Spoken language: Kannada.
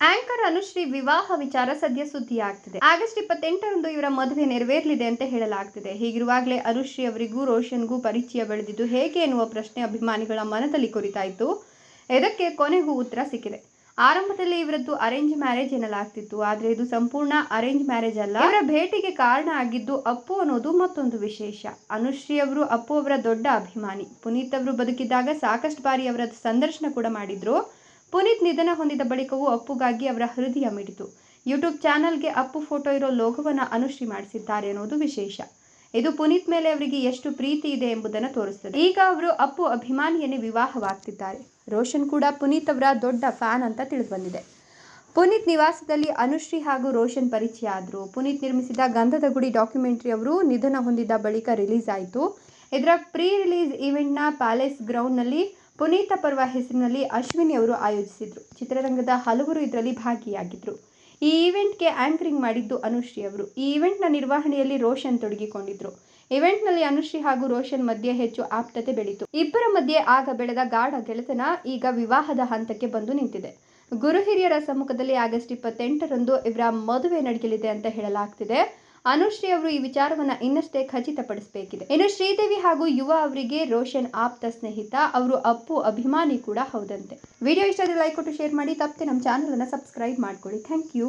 ಆಂಕರ್ ಅನುಶ್ರೀ ವಿವಾಹ ವಿಚಾರ ಸದ್ಯ ಸುದ್ದಿಯಾಗ್ತಿದೆ. ಆಗಸ್ಟ್ ಇಪ್ಪತ್ತೆಂಟರಂದು ಇವರ ಮದುವೆ ನೆರವೇರಲಿದೆ ಅಂತ ಹೇಳಲಾಗ್ತಿದೆ. ಹೀಗಿರುವಾಗಲೇ ಅನುಶ್ರೀ ಅವರಿಗೂ ರೋಷನ್ಗೂ ಪರಿಚಯ ಬೆಳೆದಿದ್ದು ಹೇಗೆ ಎನ್ನುವ ಪ್ರಶ್ನೆ ಅಭಿಮಾನಿಗಳ ಮನದಲ್ಲಿ ಕುರಿತಾಯಿತು ಇದಕ್ಕೆ ಕೊನೆಗೂ ಉತ್ತರ ಸಿಕ್ಕಿದೆ. ಆರಂಭದಲ್ಲಿ ಇವರದ್ದು ಅರೇಂಜ್ ಮ್ಯಾರೇಜ್ ಎನ್ನಲಾಗ್ತಿತ್ತು. ಆದರೆ ಇದು ಸಂಪೂರ್ಣ ಅರೇಂಜ್ ಮ್ಯಾರೇಜ್ ಅಲ್ಲ. ಇವರ ಭೇಟಿಗೆ ಕಾರಣ ಆಗಿದ್ದು ಅಪ್ಪು ಅನ್ನೋದು ಮತ್ತೊಂದು ವಿಶೇಷ. ಅನುಶ್ರೀ ಅವರು ಅಪ್ಪು ಅವರ ದೊಡ್ಡ ಅಭಿಮಾನಿ. ಪುನೀತ್ ಅವರು ಬದುಕಿದ್ದಾಗ ಸಾಕಷ್ಟು ಬಾರಿ ಅವರ ಸಂದರ್ಶನ ಕೂಡ ಮಾಡಿದ್ರು. ಪುನೀತ್ ನಿಧನ ಹೊಂದಿದ ಬಳಿಕವೂ ಅಪ್ಪುಗಾಗಿ ಅವರ ಹೃದಯ ಮಿಡಿತು. ಯೂಟ್ಯೂಬ್ ಚಾನಲ್ಗೆ ಅಪ್ಪು ಫೋಟೋ ಇರೋ ಲೋಗೋವನ್ನು ಅನುಶ್ರೀ ಮಾಡಿಸಿದ್ದಾರೆ ಅನ್ನೋದು ವಿಶೇಷ. ಇದು ಪುನೀತ್ ಮೇಲೆ ಅವರಿಗೆ ಎಷ್ಟು ಪ್ರೀತಿ ಇದೆ ಎಂಬುದನ್ನು ತೋರಿಸುತ್ತದೆ ಈಗ ಅವರು ಅಪ್ಪು ಅಭಿಮಾನಿಯನ್ನೇ ವಿವಾಹವಾಗ್ತಿದ್ದಾರೆ. ರೋಷನ್ ಕೂಡ ಪುನೀತ್ ಅವರ ದೊಡ್ಡ ಫ್ಯಾನ್ ಅಂತ ತಿಳಿದು ಬಂದಿದೆ ಪುನೀತ್ ನಿವಾಸದಲ್ಲಿ ಅನುಶ್ರೀ ಹಾಗೂ ರೋಷನ್ ಪರಿಚಯ ಆದರು. ಪುನೀತ್ ನಿರ್ಮಿಸಿದ ಗಂಧದ ಗುಡಿ ಡಾಕ್ಯುಮೆಂಟ್ರಿ ಅವರು ನಿಧನ ಹೊಂದಿದ ಬಳಿಕ ರಿಲೀಸ್ ಆಯಿತು. ಇದರ ಪ್ರೀ ರಿಲೀಸ್ ಈವೆಂಟ್ನ ಪ್ಯಾಲೇಸ್ ಗ್ರೌಂಡ್ನಲ್ಲಿ ಪುನೀತ ಪರ್ವ ಹೆಸರಿನಲ್ಲಿ ಅಶ್ವಿನಿ ಅವರು ಆಯೋಜಿಸಿದ್ರು. ಚಿತ್ರರಂಗದ ಹಲವರು ಇದರಲ್ಲಿ ಭಾಗಿಯಾಗಿದ್ದರು ಈ ಈವೆಂಟ್ಗೆ ಆಂಕರಿಂಗ್ ಮಾಡಿದ್ದು ಅನುಶ್ರೀ ಅವರು. ಈ ಈವೆಂಟ್ನ ನಿರ್ವಹಣೆಯಲ್ಲಿ ರೋಷನ್ ತೊಡಗಿಕೊಂಡಿದ್ರು. ಇವೆಂಟ್ನಲ್ಲಿ ಅನುಶ್ರೀ ಹಾಗೂ ರೋಷನ್ ಮಧ್ಯೆ ಹೆಚ್ಚು ಆಪ್ತತೆ ಬೆಳೀತು. ಇಬ್ಬರ ಮಧ್ಯೆ ಆಗ ಬೆಳೆದ ಗಾಢ ಗೆಳೆತನ ಈಗ ವಿವಾಹದ ಹಂತಕ್ಕೆ ಬಂದು ನಿಂತಿದೆ. ಗುರು ಹಿರಿಯರ ಸಮ್ಮುಖದಲ್ಲಿ ಆಗಸ್ಟ್ ಇಪ್ಪತ್ತೆಂಟರಂದು ಇವರ ಮದುವೆ ನಡೆಯಲಿದೆ ಅಂತ ಹೇಳಲಾಗ್ತಿದೆ. ಅನುಶ್ರೀ ಅವರು ಈ ವಿಚಾರವನ್ನ ಇನ್ನಷ್ಟೇ ಖಚಿತಪಡಿಸಬೇಕಿದೆ. ಇನ್ನು ಶ್ರೀದೇವಿ ಹಾಗೂ ಯುವ ಅವರಿಗೆ ರೋಷನ್ ಆಪ್ತ ಸ್ನೇಹಿತ, ಅವರು ಅಪ್ಪು ಅಭಿಮಾನಿ ಕೂಡ ಹೌದಂತೆ. ವಿಡಿಯೋ ಇಷ್ಟ ಲೈಕ್ ಕೊಟ್ಟು ಶೇರ್ ಮಾಡಿ, ತಪ್ಪದೆ ನಮ್ಮ ಚಾನಲ್ ಅನ್ನ ಸಬ್ಸ್ಕ್ರೈಬ್ ಮಾಡ್ಕೊಳ್ಳಿ. Thank you